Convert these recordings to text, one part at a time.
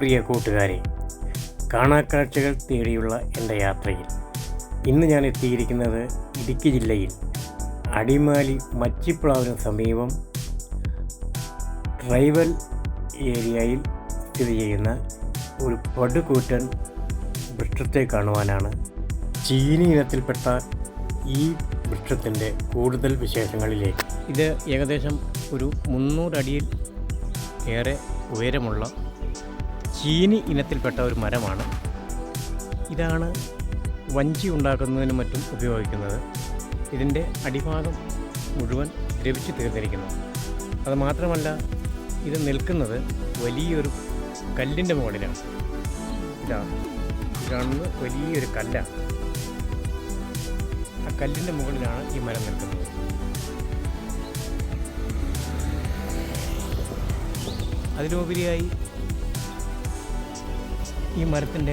പ്രിയ കൂട്ടുകാരെ കാണാക്കാഴ്ചകൾ തേടിയുള്ള എന്റെ യാത്രയിൽ ഇന്ന് ഞാൻ എത്തിയിരിക്കുന്നത് ഇടുക്കി ജില്ലയിൽ അടിമാലി മച്ചിപ്ലാവിന് സമീപം ട്രൈബൽ ഏരിയയിൽ സ്ഥിതി ചെയ്യുന്ന ഒരു പടുകൂറ്റൻ വൃക്ഷത്തെ കാണുവാനാണ് ചീനി ഇനത്തിൽപ്പെട്ട ഈ വൃക്ഷത്തിന്റെ കൂടുതൽ വിശേഷങ്ങളിലേക്ക്. ഇത് ഏകദേശം ഒരു മുന്നൂറടിയിൽ ഏറെ ഉയരമുള്ള ചീനി ഇനത്തിൽപ്പെട്ട ഒരു മരമാണ്. ഇതാണ് വഞ്ചി ഉണ്ടാക്കുന്നതിനും മറ്റും ഉപയോഗിക്കുന്നത്. ഇതിന്റെ അടിഭാഗം മുഴുവൻ ദ്രവിച്ചു തീർന്നിരിക്കുന്നു. അത് മാത്രമല്ല ഇത് നിൽക്കുന്നത് വലിയൊരു കല്ലിന്റെ മുകളിലാണ്. ഇതാണ് കാണുന്നത് വലിയൊരു കല്ലാണ് ആ കല്ലിന്റെ മുകളിലാണ് ഈ മരം നിൽക്കുന്നത്. അതിലുപരിയായി ഈ മരത്തിന്റെ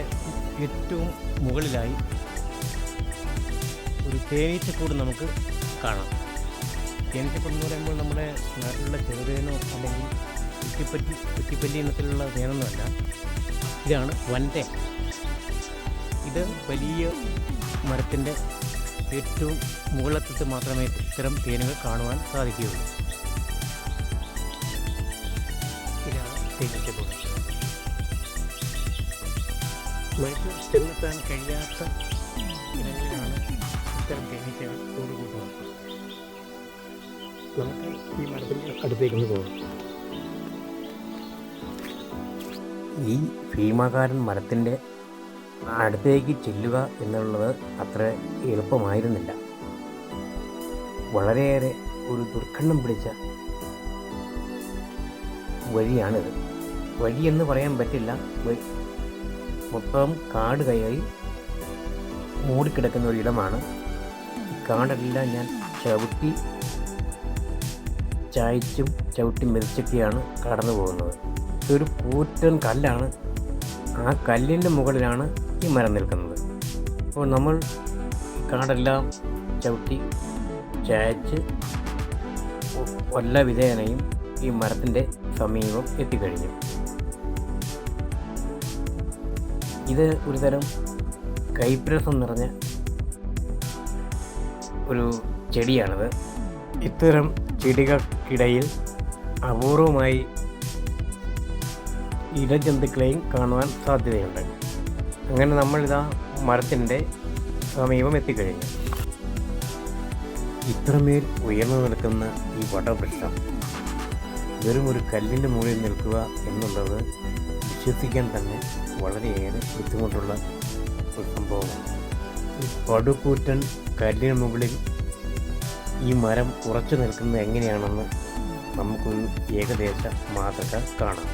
ഏറ്റവും മുകളിലായി ഒരു തേനീച്ചക്കൂട് നമുക്ക് കാണാം. തേനീച്ചക്കൂട് എന്ന് പറയുമ്പോൾ നമ്മുടെ നാട്ടിലുള്ള ചെറുതേനോ അല്ലെങ്കിൽ കുറ്റിപ്പറ്റി കുറ്റിപ്പല്ലി ഇനത്തിലുള്ള തേനൊന്നുമല്ല. ഇതാണ് വൻതേൻ. ഇത് വലിയ മരത്തിന്റെ ഏറ്റവും മുകളെത്തിട്ട് മാത്രമേ ഇത്തരം തേനുകൾ കാണുവാൻ സാധിക്കുകയുള്ളൂ. ഇതാണ് തേനീച്ചക്കൂട്. മനുഷ്യർ ചെന്നെത്താൻ കഴിയാത്ത ഇനങ്ങളിലാണ് ഇത്തരം തേനീച്ചകൾ കൂടുകൂട്ടുന്നത്. നമുക്ക് ഈ മരത്തിന്റെ അടുത്തേക്കൊന്ന് പോകാം. ഈ ഭീമാകാരൻ മരത്തിന്റെ അടുത്തേക്ക് ചെല്ലുക എന്നുള്ളത് അത്ര എളുപ്പമായിരുന്നില്ല. വളരെയേറെ ഒരു ദുർഗന്ധം പിടിച്ച വഴിയാണിത്. വഴിയെന്ന് പറയാൻ പറ്റില്ല. മൊത്തം കാട് കയറി മൂടിക്കിടക്കുന്ന ഒരിടമാണ്. കാടെല്ലാം ഞാൻ ചവിട്ടി ചായച്ചും ചവിട്ടി മെതിച്ചൊക്കെയാണ് കടന്നു പോകുന്നത്. ഇതൊരു കൂറ്റൻ കല്ലാണ്. ആ കല്ലിന്റെ മുകളിലാണ് ഈ മരം നിൽക്കുന്നത്. അപ്പോൾ നമ്മൾ കാടെല്ലാം ചവിട്ടി ചായച്ച് വല്ല വിധേയനയും ഈ മരത്തിന്റെ സമീപം എത്തിക്കഴിഞ്ഞു. ഇത് ഒരു തരം കൈപ്രസം നിറഞ്ഞ ഒരു ചെടിയാണിത്. ഇത്തരം ചെടികൾക്കിടയിൽ അപൂർവമായി ഇടജന്തുക്കളെയും കാണുവാൻ സാധ്യതയുണ്ട്. അങ്ങനെ നമ്മളിതാ മരത്തിന്റെ സമീപം എത്തിക്കഴിഞ്ഞു. ഇത്രമേൽ ഉയർന്നു നിൽക്കുന്ന ഈ വടവൃക്ഷം വെറും ഒരു കല്ലിന്റെ മുകളിൽ നിൽക്കുക എന്നുള്ളത് വിശ്വസിക്കാൻ തന്നെ വളരെയേറെ ബുദ്ധിമുട്ടുള്ള ഒരു സംഭവമാണ്. പടുകൂറ്റൻ കല്ലിന് മുകളിൽ ഈ മരം ഉറച്ചു നിൽക്കുന്നത് എങ്ങനെയാണെന്ന് നമുക്കൊരു ഏകദേശ മാതൃക കാണാം.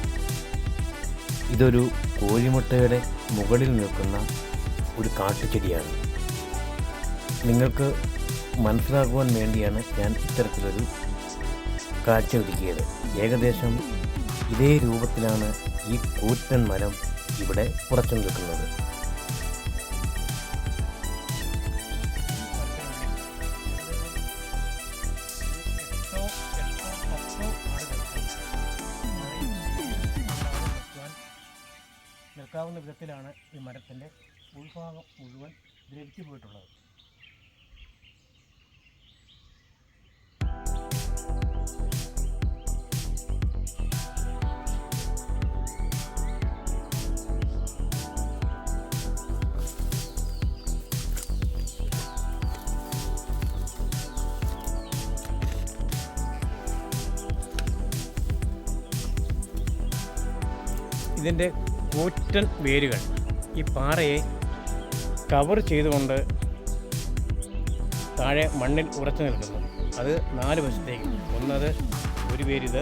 ഇതൊരു കോഴിമുട്ടയുടെ മുകളിൽ നിൽക്കുന്ന ഒരു കാട്ടുചെടിയാണ്. നിങ്ങൾക്ക് മനസ്സിലാക്കുവാൻ വേണ്ടിയാണ് ഞാൻ ഇത്തരത്തിലൊരു കാഴ്ച ഒരുക്കിയത്. ഏകദേശം ഇതേ രൂപത്തിലാണ് ഈ കൂറ്റൻ മരം ഇവിടെ ഉറച്ചു നിൽക്കുന്നത്. നിൽക്കാവുന്ന വിധത്തിലാണ് ഈ മരത്തിന്റെ ഉൾഭാഗം മുഴുവൻ ദ്രവിച്ചു പോയിട്ടുള്ളത്. ഇതിന്റെ കൂറ്റൻ വേരുകൾ. ഈ പാറയെ കവർ ചെയ്തുകൊണ്ട് താഴെ മണ്ണിൽ ഉറച്ചു നിൽക്കുന്നു. അത് നാല് വശത്തേക്ക്. ഒന്നത് ഒരു പേരിത്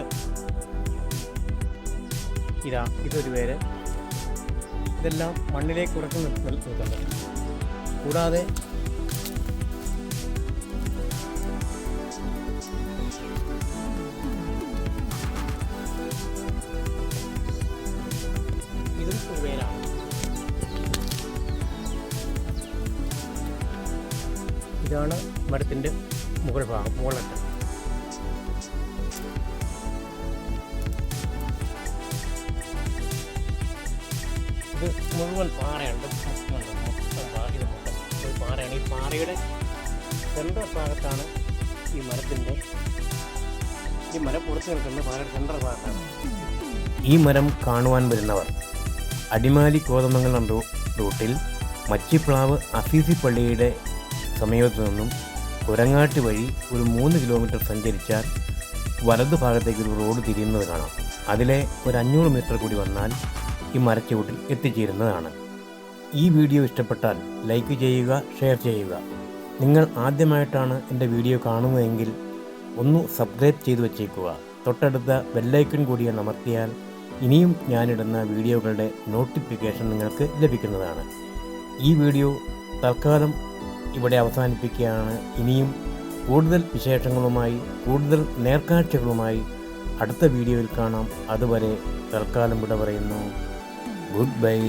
ഇതാ ഇതൊരു പേര് ഇതെല്ലാം മണ്ണിലേക്ക് ഉറച്ചു നിൽ- നിൽ- നിൽക്കുന്നു. കൂടാതെ ഇതാണ് മരത്തിന്റെ മുകൾ ഭാഗം മുകളറ്റം ഇത് മുഴുവൻ പാറയുണ്ട്. മൊത്തം പാറ മൊത്തം ഒരു പാറയാണ്. ഈ പാറയുടെ സെൻട്രൽ ഭാഗത്താണ് ഈ മരത്തിന്റെ ഈ മരം പുറത്ത് നിൽക്കുന്ന പാറയുടെ സെൻട്രൽ ഭാഗത്താണ്. ഈ മരം കാണുവാൻ വരുന്നവർ അടിമാലി കോതമംഗലം റൂട്ടിൽ മച്ചിപ്ലാവ് അസീസി പള്ളിയുടെ സമീപത്തു നിന്നും കുരങ്ങാട്ട് വഴി ഒരു മൂന്ന് കിലോമീറ്റർ സഞ്ചരിച്ചാൽ വലതു ഭാഗത്തേക്ക് ഒരു റോഡ് തിരിയുന്നത് കാണാം. അതിലെ ഒരു അഞ്ഞൂറ് മീറ്റർ കൂടി വന്നാൽ ഈ മരച്ചുവട്ടിൽ എത്തിച്ചേരുന്നതാണ്. ഈ വീഡിയോ ഇഷ്ടപ്പെട്ടാൽ ലൈക്ക് ചെയ്യുക ഷെയർ ചെയ്യുക. നിങ്ങൾ ആദ്യമായിട്ടാണ് എന്റെ വീഡിയോ കാണുന്നതെങ്കിൽ ഒന്ന് സബ്സ്ക്രൈബ് ചെയ്തു വച്ചേക്കുക. തൊട്ടടുത്ത ബെല്ലൈക്കൺ കൂടി അമർത്തിയാൽ ഇനിയും ഞാനിടുന്ന വീഡിയോകളുടെ നോട്ടിഫിക്കേഷൻ നിങ്ങൾക്ക് ലഭിക്കുന്നതാണ്. ഈ വീഡിയോ തൽക്കാലം ഇവിടെ അവസാനിപ്പിക്കുകയാണ്. ഇനിയും കൂടുതൽ വിശേഷങ്ങളുമായി കൂടുതൽ നേർക്കാഴ്ചകളുമായി അടുത്ത വീഡിയോയിൽ കാണാം. അതുവരെ തൽക്കാലം ഇവിടെ പറയുന്നു. Good bye.